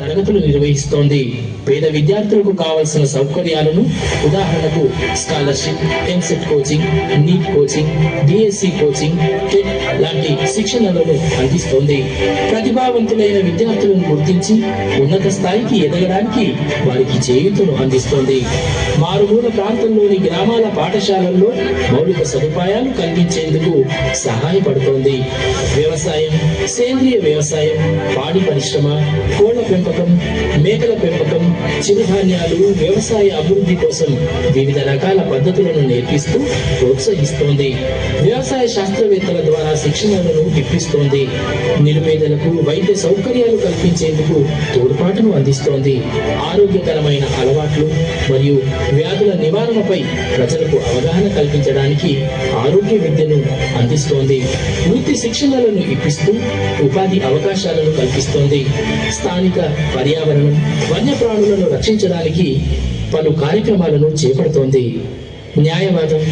తరగతులు నిర్వహిస్తోంది. పేద విద్యార్థులకు కావలసిన సౌకర్యాలను ఉదాహరణకు scholarship EAMCET coaching NEET coaching DSC coaching TET లాంటి శిక్షణలను అందిస్తోంది. ప్రతిభావంతులైన విద్యార్థులను గుర్తించి ఉన్నత స్థాయికి ఎదగడానికి వారికి చేయూతను అందిస్తోంది. మారుమూల ప్రాంతంలోని గ్రామాల పాఠశాలల్లో మౌలిక సదుపాయాలు కల్పించేందుకు సహాయపడుతోంది. వ్యవసాయం సేంద్రియ వ్యవసాయం పాడి పరిశ్రమ కోళ్ళ పెంపకం పెంపకం మేకల పెంపకం చిరుధాన్యాలు వ్యవసాయ అభివృద్ధి కోసం వివిధ రకాల పద్ధతులను నేర్పిస్తూ ప్రోత్సహిస్తోంది. వ్యవసాయ శాస్త్రవేత్తల ద్వారా శిక్షణలను ఇప్పిస్తోంది. నిరుపేదలకు వైద్య సౌకర్యాలు కల్పించేందుకు తోడ్పాటును అందిస్తోంది. ఆరోగ్యకరమైన అలవాట్లు మరియు వ్యాధుల నివారణపై ప్రజలకు అవగాహన కల్పించడానికి ఆరోగ్య విద్యను అందిస్తోంది. వృత్తి శిక్షణలను ఇప్పిస్తూ ఉపాధి అవకాశాలను కల్పిస్తోంది. స్థానిక పర్యావరణం వన్యప్రాణులను రక్షించడానికి పలు కార్యక్రమాలను చేపడుతోంది. న్యాయవాదం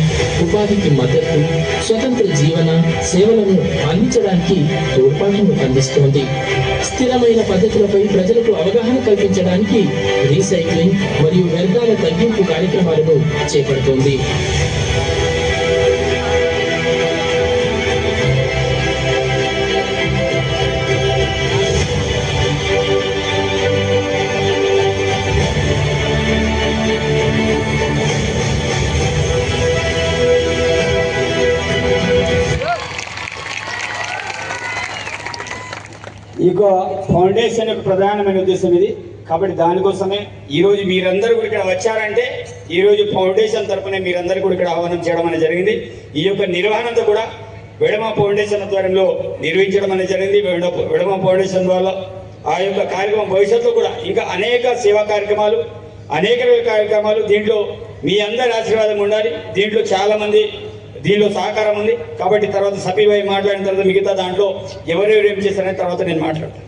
ఉపాధికి మద్దతు స్వతంత్ర జీవన సేవలను అందించడానికి తోడ్పాటును అందిస్తోంది. స్థిరమైన పద్ధతులపై ప్రజలకు అవగాహన కల్పించడానికి రీసైక్లింగ్ మరియు వ్యర్థాల తగ్గింపు కార్యక్రమాలను చేపడుతోంది. ఈ యొక్క ఫౌండేషన్ యొక్క ప్రధానమైన ఉద్దేశం ఇది. కాబట్టి దానికోసమే ఈరోజు మీరందరూ కూడా ఇక్కడ వచ్చారంటే ఈరోజు ఫౌండేషన్ తరఫునే మీరందరూ కూడా ఇక్కడ ఆహ్వానం చేయడం అనేది జరిగింది. ఈ యొక్క నిర్వహణతో కూడా విడమ ఫౌండేషన్ ఆధ్వర్యంలో నిర్వహించడం అనేది జరిగింది. విడ- ఫౌండేషన్ ద్వారా ఆ యొక్క కార్యక్రమం భవిష్యత్తులో కూడా ఇంకా అనేక సేవా కార్యక్రమాలు అనేక కార్యక్రమాలు దీంట్లో మీ అందరి ఆశీర్వాదం ఉండాలి. దీంట్లో చాలామంది దీనిలో సహకారం ఉంది. కాబట్టి తర్వాత సఫీ భాయ్ మాట్లాడిన తర్వాత మిగతా దాంట్లో ఎవరెవరు ఏం చేశారనే తర్వాత నేను మాట్లాడతాను.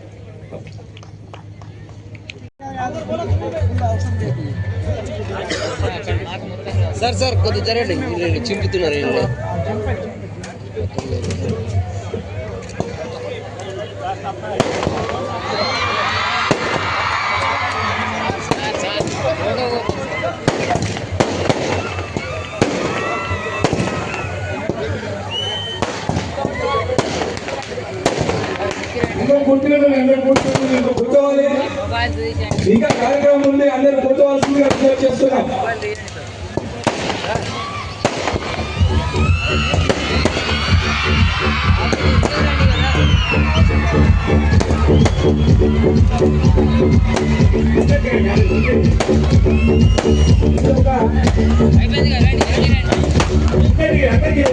సార్ సార్ కొద్ది జరగండి. చింపుతున్నారు ఏంటి? అందరూ కూర్చుని అందరూ కూర్చోవాలి అందరూ కూర్చోవాలి ఇంకా కార్యక్రమం ఉంది అందరూ కూర్చోవాల్సిందిగా విజ్ఞప్తి చేస్తున్నాం. అందరికీ అందరికీ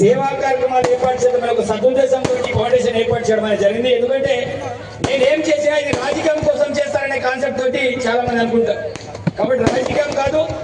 సేవా కార్యక్రమాలు ఏర్పాటు చేయడం మనకు సదుద్దేశంతో ఈ ఫౌండేషన్ ఏర్పాటు చేయడం అనేది జరిగింది. ఎందుకంటే నేను ఏం చేసినా ఇది రాజకీయం కోసం చేస్తారనే కాన్సెప్ట్ తోటి చాలా మంది అనుకుంటారు. కాబట్టి రాజకీయం కాదు